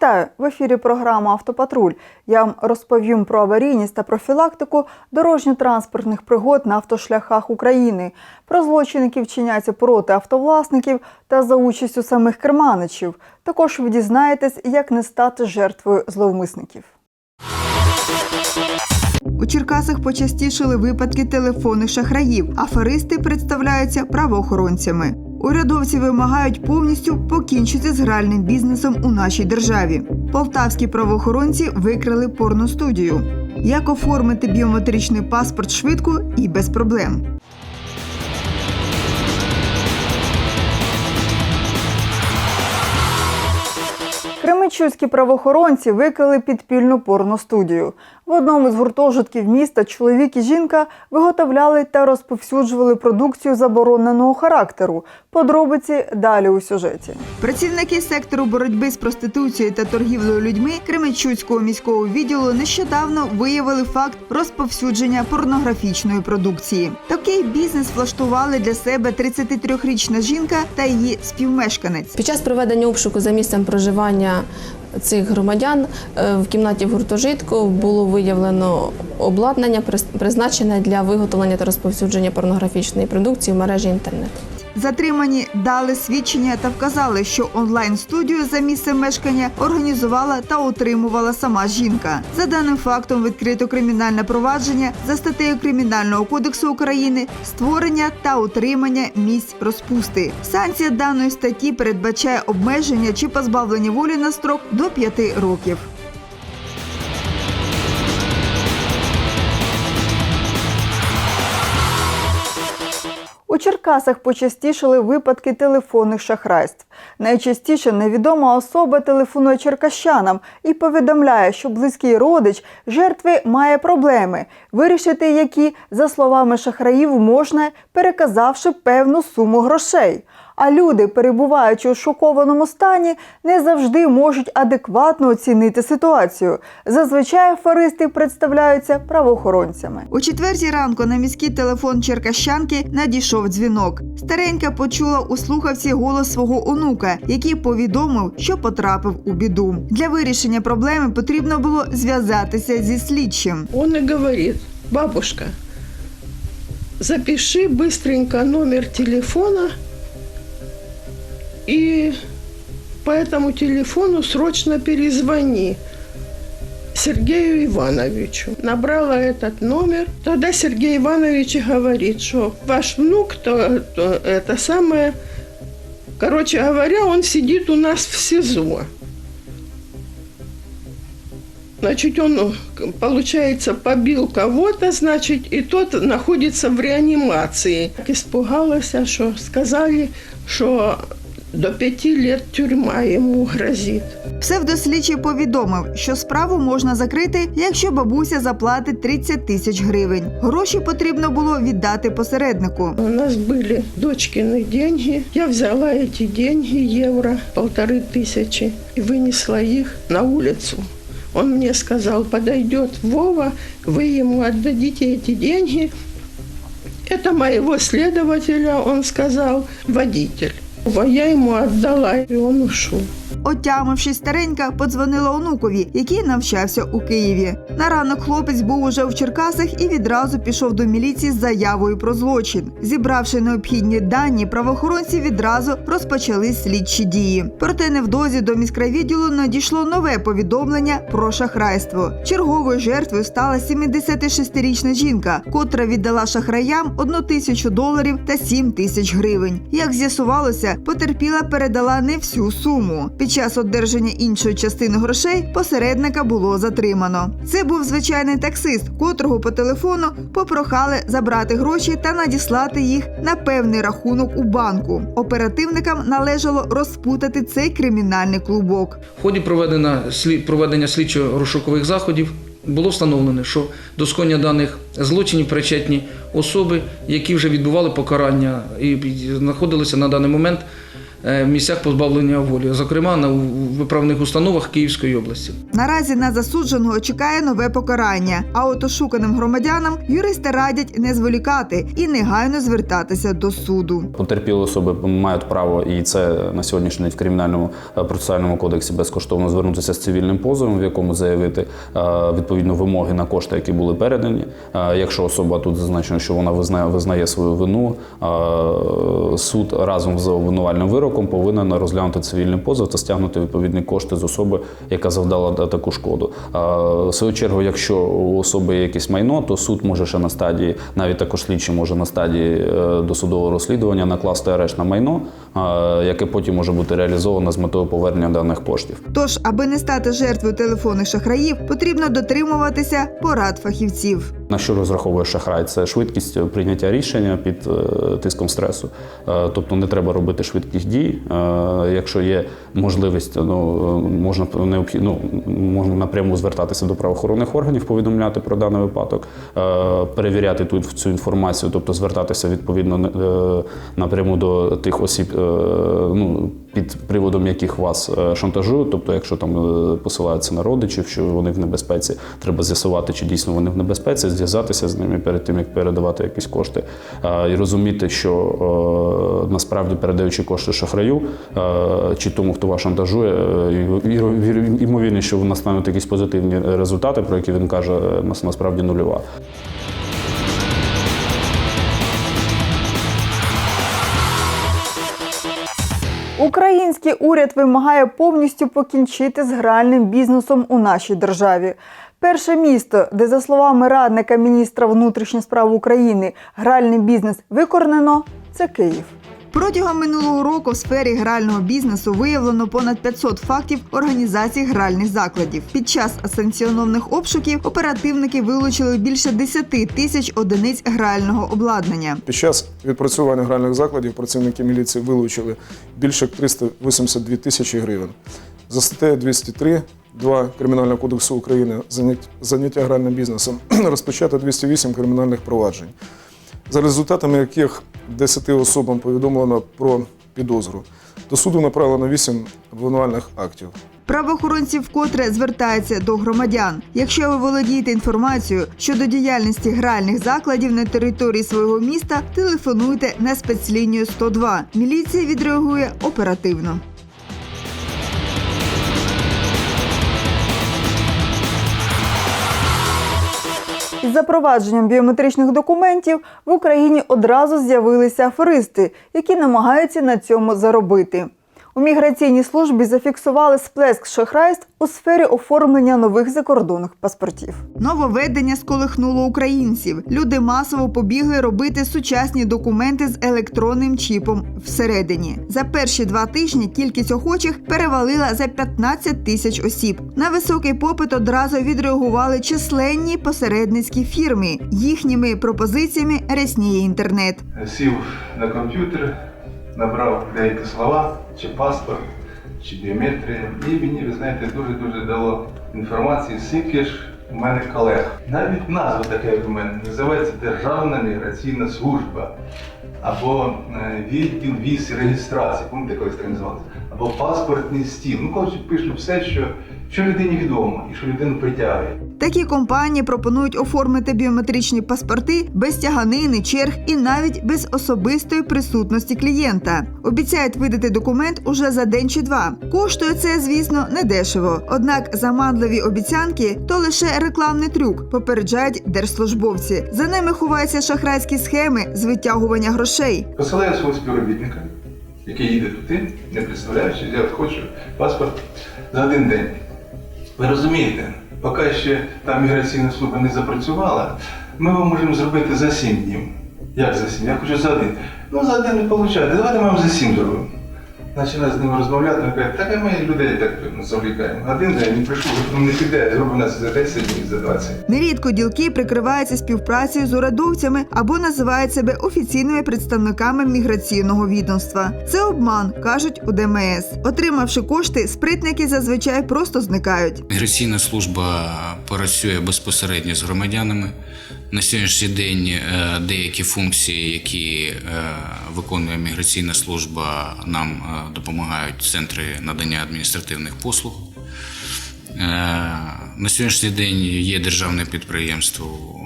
Вітаю в ефірі. Програма Автопатруль. Я вам розповім про аварійність та профілактику дорожньо-транспортних пригод на автошляхах України, про злочини, які вчиняться проти автовласників та за участю самих керманичів. Також ви дізнаєтесь, як не стати жертвою зловмисників. У Черкасах почастішили випадки телефонних шахраїв. Аферисти представляються правоохоронцями. Урядовці вимагають повністю покінчити з гральним бізнесом у нашій державі. Полтавські правоохоронці викрили порностудію. Як оформити біометричний паспорт швидко і без проблем. Кременчуцькі правоохоронці викрили підпільну порностудію. В одному з гуртожитків міста чоловік і жінка виготовляли та розповсюджували продукцію забороненого характеру. Подробиці далі у сюжеті. Працівники сектору боротьби з проституцією та торгівлею людьми Кременчуцького міського відділу нещодавно виявили факт розповсюдження порнографічної продукції. Такий бізнес влаштували для себе 33-річна жінка та її співмешканець. Під час проведення обшуку за місцем проживання цих громадян е, в кімнаті в гуртожитку було виявлено обладнання, призначене для виготовлення та розповсюдження порнографічної продукції в мережі інтернет. Затримані дали свідчення та вказали, що онлайн-студію за місцем мешкання організувала та утримувала сама жінка. За даним фактом відкрито кримінальне провадження за статтею Кримінального кодексу України створення та утримання місць розпусти. Санкція даної статті передбачає обмеження чи позбавлення волі на строк до 5 років. Черкасах почастішили випадки телефонних шахрайств. Найчастіше невідома особа телефонує черкащанам і повідомляє, що близький родич жертви має проблеми, вирішити які, за словами шахраїв, можна, переказавши певну суму грошей. А люди, перебуваючи у шокованому стані, не завжди можуть адекватно оцінити ситуацію. Зазвичай аферисти представляються правоохоронцями. У четвертій ранку на міський телефон черкащанки надійшов дзвінок. Старенька почула у слухавці голос свого онука, який повідомив, що потрапив у біду. Для вирішення проблеми потрібно було зв'язатися зі слідчим. Он и говорит, бабушка, запиши быстренько номер телефона и по этому телефону срочно перезвони Сергею Ивановичу. Набрала этот номер. Тогда Сергей Иванович и говорит, что ваш внук, то, то это самое... Короче говоря, он сидит у нас в СИЗО. Значит, он, получается, побил кого-то, значит, и тот находится в реанимации. Так испугалась, что сказали, что до пяти лет тюрьма ему грозит. Псевдослідчий повідомив, що справу можна закрити, якщо бабуся заплатить 30 тисяч гривень. Гроші потрібно було віддати посереднику. У нас были дочкины деньги. Я взяла эти деньги, евро, полторы тысячи, и вынесла их на улицу. Он мне сказал, подойдет Вова, вы ему отдадите эти деньги. Это моего следователя, он сказал, водитель. Вова, Я ему отдала, и он ушел. Отямившись, старенька подзвонила онукові, який навчався у Києві. На ранок хлопець був уже в Черкасах і відразу пішов до міліції з заявою про злочин. Зібравши необхідні дані, правоохоронці відразу розпочали слідчі дії. Проте невдовзі до міськрайвідділу надійшло нове повідомлення про шахрайство. Черговою жертвою стала 76-річна жінка, котра віддала шахраям 1 тисячу доларів та 7 тисяч гривень. Як з'ясувалося, потерпіла передала не всю суму. Під час одержання іншої частини грошей посередника було затримано. Це був звичайний таксист, котрого по телефону попрохали забрати гроші та надіслати їх на певний рахунок у банку. Оперативникам належало розпутати цей кримінальний клубок. В ході проведення, проведення слідчо-розшукових заходів було встановлено, що до скоєння даних злочинів причетні особи, які вже відбували покарання і знаходилися на даний момент в місцях позбавлення волі, зокрема на виправних установах Київської області. Наразі на засудженого чекає нове покарання. А от ошуканим громадянам юристи радять не зволікати і негайно звертатися до суду. Потерпілі особи мають право, і це на сьогоднішній день в кримінальному е, процесуальному кодексі безкоштовно звернутися з цивільним позовом, в якому заявити е, відповідно вимоги на кошти, які були передані. Е, Якщо особа тут зазначено, що вона визнає, визнає свою вину, е, суд разом з обвинувальним вироком повинен розглянути цивільний позов та стягнути відповідні кошти з особи, яка завдала таку шкоду. Е, В свою чергу, якщо у особи є якесь майно, то суд може ще на стадії, навіть також слідчий може на стадії е, досудового розслідування накласти арешт на майно, яке потім може бути реалізовано з метою повернення даних коштів. Тож, аби не стати жертвою телефонних шахраїв, потрібно дотримуватися порад фахівців. На що розраховує шахрай? Це швидкість прийняття рішення під е, тиском стресу. Е, Тобто не треба робити швидких дій. Е, Якщо є можливість, ну можна необхідно ну, можна напряму звертатися до правоохоронних органів, повідомляти про даний випадок, перевіряти ту інф- цю інформацію, тобто звертатися відповідно напряму до тих осіб, ну під приводом яких вас е, шантажують. Тобто, якщо там е, посилаються на родичів, що вони в небезпеці, треба з'ясувати, чи дійсно вони в небезпеці, зв'язатися з ними перед тим, як передавати якісь кошти, Е, і розуміти, що насправді передаючи кошти шахраю чи тому, хто вас шантажує, ймовірність, що в нас стануть якісь позитивні результати, про які він каже, нас- насправді нульова. Український уряд вимагає повністю покінчити з гральним бізнесом у нашій державі. Перше місто, де, за словами радника міністра внутрішніх справ України, гральний бізнес викорнено, це Київ. Протягом минулого року в сфері грального бізнесу виявлено понад 500 фактів організації гральних закладів. Під час санкціонованих обшуків оперативники вилучили більше 10 тисяч одиниць грального обладнання. Під час відпрацювання гральних закладів працівники міліції вилучили більше 382 тисячі гривень. За статтею 203 2 Кримінального кодексу України заняття гральним бізнесом розпочато 208 кримінальних проваджень, за результатами яких 10 особам повідомлено про підозру. До суду направлено 8 обвинувальних актів. Правоохоронці вкотре звертаються до громадян. Якщо ви володієте інформацією щодо діяльності гральних закладів на території свого міста, телефонуйте на спецлінію 102. Міліція відреагує оперативно. Із запровадженням біометричних документів в Україні одразу з'явилися аферисти, які намагаються на цьому заробити. У міграційній службі зафіксували сплеск шахрайств у сфері оформлення нових закордонних паспортів. Нововведення сколихнуло українців. Люди масово побігли робити сучасні документи з електронним чіпом всередині. За перші два тижні кількість охочих перевалила за 15 тисяч осіб. На високий попит одразу відреагували численні посередницькі фірми. Їхніми пропозиціями рясніє інтернет. сів на комп'ютер, набрав деякі слова, чи паспорт, чи біометрія. І мені, ви знаєте, дуже-дуже дало інформації, скільки ж у мене колег. Навіть назва така, як у мене, називається Державна міграційна служба. Або е, відділ віз і реєстрації, пам'ятаєте, колись так називалося, або паспортний стіл. Ну, коротше, пишу все, що, що людині відомо і що людину притягує. Такі компанії пропонують оформити біометричні паспорти без тяганини, черг і навіть без особистої присутності клієнта. Обіцяють видати документ уже за день чи два. Коштує це, звісно, недешево. Однак заманливі обіцянки то лише рекламний трюк, попереджають держслужбовці. За ними ховаються шахрайські схеми з витягування грошей. Посилаю свого співробітника, який їде туди, не представляючи, я хочу паспорт за один день. Ви розумієте, поки ще та міграційна служба не запрацювала, ми вам можемо зробити за 7 днів. Як за 7? Я хочу за один. Ну, за один не виходить. Давайте ми вам за 7 зробимо. Починаю з ним розмовляти, він каже, так а ми людей так ну, завлікаємо. Один день він прийшов, ну не піде, зробимо нас за 10 днів, за 20. Нерідко ділки прикриваються співпрацею з урядовцями або називають себе офіційними представниками міграційного відомства. Це обман, кажуть у ДМС. Отримавши кошти, спритники зазвичай просто зникають. Міграційна служба працює безпосередньо з громадянами, На сьогоднішній день е, деякі функції, які е, виконує міграційна служба, нам е, допомагають центри надання адміністративних послуг. На сьогоднішній день є державне підприємство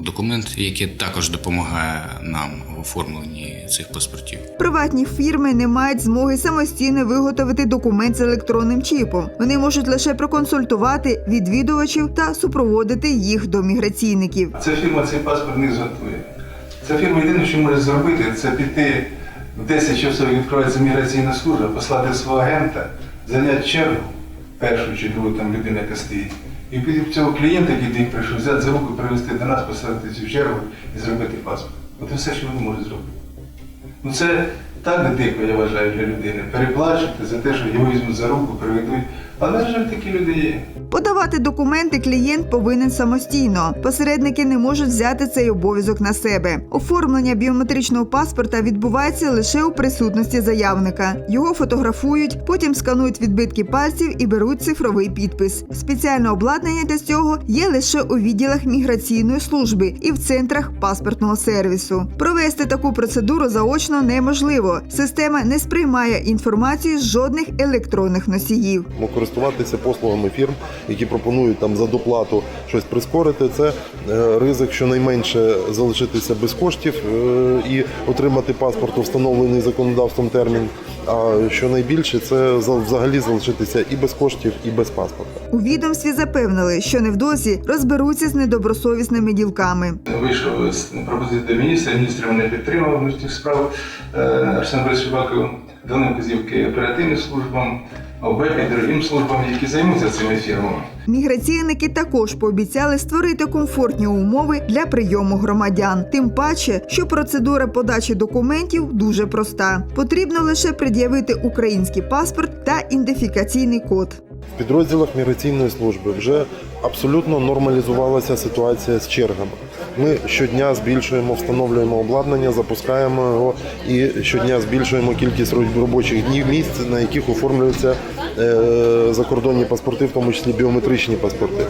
документ, яке також допомагає нам в оформленні цих паспортів. Приватні фірми не мають змоги самостійно виготовити документ з електронним чіпом. Вони можуть лише проконсультувати відвідувачів та супроводити їх до міграційників. Ця фірма цей паспорт не зготує. Ця фірма єдине, що може зробити, це піти в 10 часов, як відкривається міграційна служба, послати свого агента, зайняти чергу, першу чи другу там людина, яка стоїть, і цього клієнта, який прийшов, взяти за руку, привезти до нас, поставити цю чергу і зробити паспорт. От і все, що вони можуть зробити. Ну це так дико, я вважаю, для людини. Переплачувати за те, що його візьмуть за руку, приведуть. Але, жаль, такі люди є. Подавати документи клієнт повинен самостійно. Посередники не можуть взяти цей обов'язок на себе. Оформлення біометричного паспорта відбувається лише у присутності заявника. Його фотографують, потім сканують відбитки пальців і беруть цифровий підпис. Спеціальне обладнання для цього є лише у відділах міграційної служби і в центрах паспортного сервісу. Провести таку процедуру заочно неможливо. Система не сприймає інформацію з жодних електронних носіїв. Користуватися послугами фірм, які пропонують там за доплату щось прискорити. Це е, ризик щонайменше залишитися без коштів е, і отримати паспорт встановлений законодавством термін. А що найбільше, це за- взагалі залишитися і без коштів, і без паспорта. У відомстві запевнили, що невдовзі розберуться з недобросовісними ділками. Вийшов з пропозиції до міністра, міністр мене підтримав внутрішніх справ е, Арсен Борисович Баков, дали вказівки оперативним службам, ОБЕП і другим службам, які займуться цими фірмами. Міграційники також пообіцяли створити комфортні умови для прийому громадян. Тим паче, що процедура подачі документів дуже проста. Потрібно лише пред'явити український паспорт та ідентифікаційний код. В підрозділах міграційної служби вже абсолютно нормалізувалася ситуація з чергами. Ми щодня збільшуємо, встановлюємо обладнання, запускаємо його і щодня збільшуємо кількість робочих днів місць, на яких оформлюються е, закордонні паспорти, в тому числі біометричні паспорти.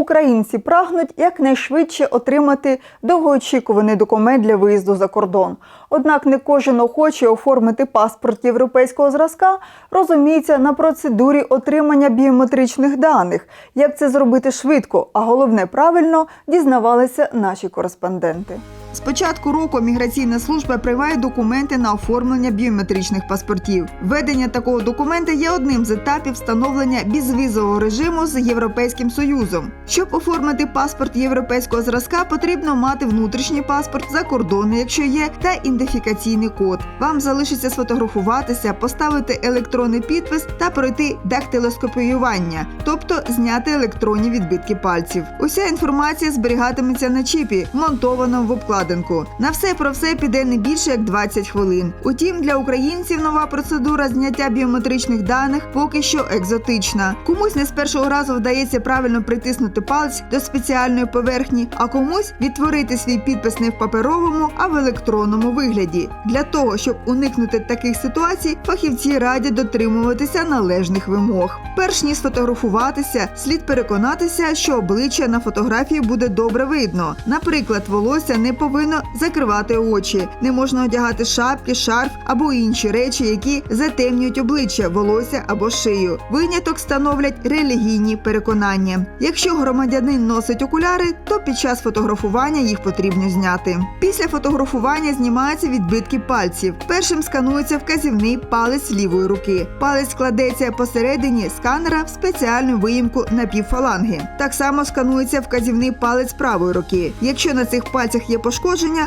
Українці прагнуть якнайшвидше отримати довгоочікуваний документ для виїзду за кордон. Однак не кожен охоче оформити паспорт європейського зразка розуміється на процедурі отримання біометричних даних. Як це зробити швидко, а головне правильно дізнавалися наші кореспонденти. З початку року міграційна служба приймає документи на оформлення біометричних паспортів. Введення такого документа є одним з етапів встановлення безвізового режиму з Європейським Союзом. Щоб оформити паспорт європейського зразка, потрібно мати внутрішній паспорт, закордонний, якщо є, та ідентифікаційний код. Вам залишиться сфотографуватися, поставити електронний підпис та пройти дактилоскопіювання, тобто зняти електронні відбитки пальців. Уся інформація зберігатиметься на чіпі, вмонтованому в обкладинку. На все про все піде не більше як 20 хвилин. Утім, для українців нова процедура зняття біометричних даних поки що екзотична. Комусь не з першого разу вдається правильно притиснути палець до спеціальної поверхні, а комусь відтворити свій підпис не в паперовому, а в електронному вигляді. Для того, щоб уникнути таких ситуацій, фахівці радять дотримуватися належних вимог. Перш ніж сфотографуватися, слід переконатися, що обличчя на фотографії буде добре видно. Наприклад, волосся не повинно закривати очі, не можна одягати шапки, шарф або інші речі, які затемнюють обличчя, волосся або шию. Виняток становлять релігійні переконання. Якщо громадянин носить окуляри, то під час фотографування їх потрібно зняти. Після фотографування знімаються відбитки пальців. Першим сканується вказівний палець лівої руки. Палець кладеться посередині сканера в спеціальну виїмку напівфаланги. Так само сканується вказівний палець правої руки. Якщо на цих пальцях є пошкодження,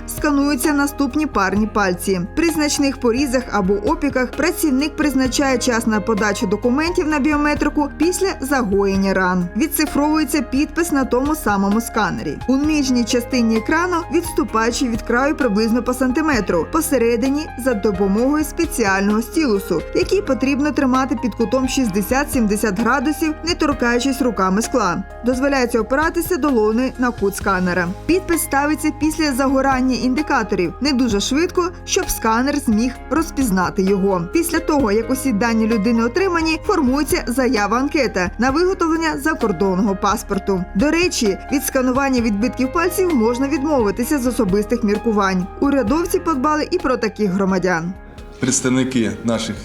скануються наступні парні пальці. При значних порізах або опіках працівник призначає час на подачу документів на біометрику після загоєння ран. Відцифровується підпис на тому самому сканері. У нижній частині екрану відступаючи від краю приблизно по сантиметру, посередині за допомогою спеціального стілусу, який потрібно тримати під кутом 60-70 градусів, не торкаючись руками скла. Дозволяється опиратися долоною на кут сканера. Підпис ставиться після загорання індикаторів не дуже швидко, щоб сканер зміг розпізнати його. Після того, як усі дані людини отримані, формується заява анкета на виготовлення закордонного паспорту. До речі, від сканування відбитків пальців можна відмовитися з особистих міркувань. Урядовці подбали і про таких громадян. представники наших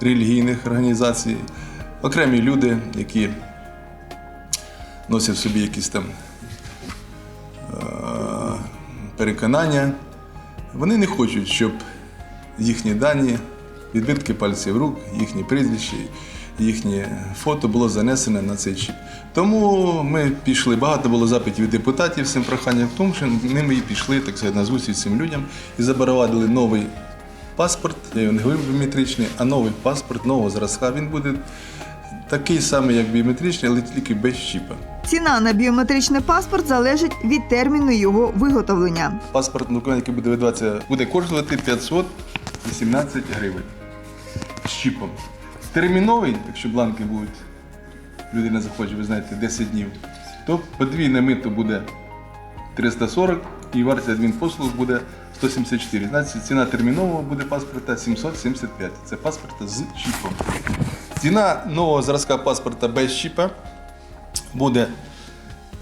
релігійних організацій, окремі люди, які носять в собі якісь там переконання, вони не хочуть, щоб їхні дані, відбитки пальців рук, їхні прізвища, їхнє фото було занесене на цей чіп. Тому ми пішли, багато було запитів від депутатів з цим проханням, тому що ними і пішли так сказати, на зустріч цим людям і запровадили новий паспорт, я не біометричний, а новий паспорт нового зразка. Він буде такий самий, як біометричний, але тільки без чіпа. Ціна на біометричний паспорт залежить від терміну його виготовлення. Паспорт документ, який буде видаватися, буде коштувати 518 гривень з чіпом. Терміновий, якщо бланки будуть, людина захоче, ви знаєте, 10 днів, то подвійне мито буде 340 і вартість адмінпослуг буде 174. Значить, ціна термінового буде паспорта 775. Це паспорта з чіпом. Ціна нового зразка паспорта без чіпа буде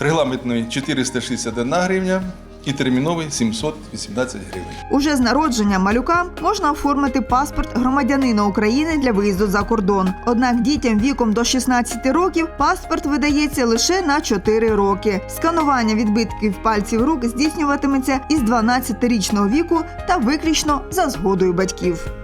регламентної 461 гривня і терміновий 718 гривень. Уже з народження малюка можна оформити паспорт громадянина України для виїзду за кордон. Однак дітям віком до 16 років паспорт видається лише на 4 роки. Сканування відбитків пальців рук здійснюватиметься із 12-річного віку та виключно за згодою батьків.